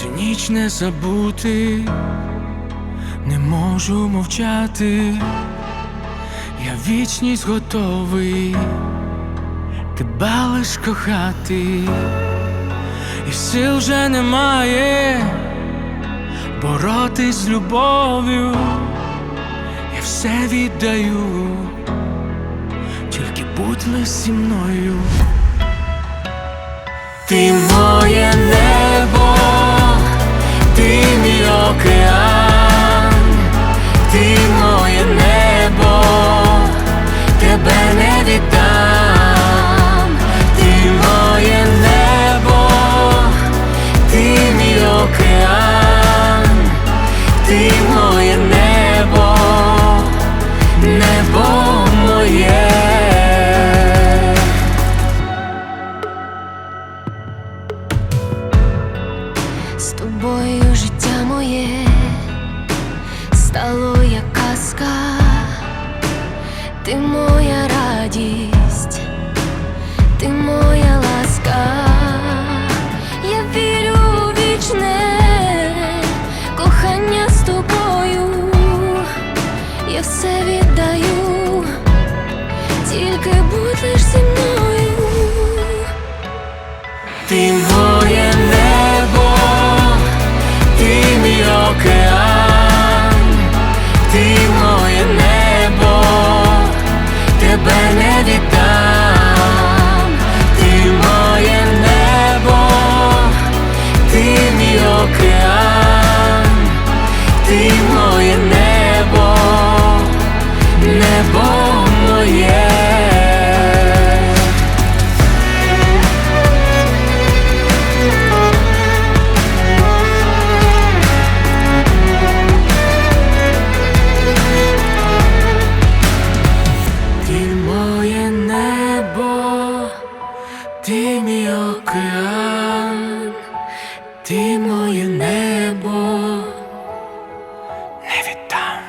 Цю ніч не забути, не можу мовчати, я вічність готовий тебе лиш кохати, і сил вже немає боротись з любов'ю, я все віддаю, тільки будь лиш зі мною. Ти мій моє стало як казка, ти моя радість, ти моя ласка, я вірю у вічне кохання з тобою, я все ти моє небо, не віддам.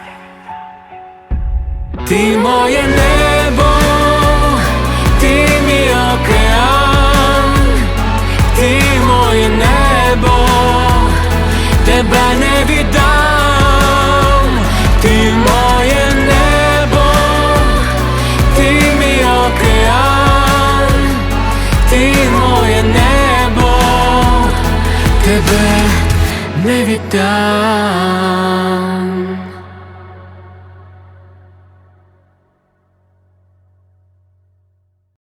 Ти моє небо, ти мій океан, ти моє небо, тебе не віддам. Не віддам.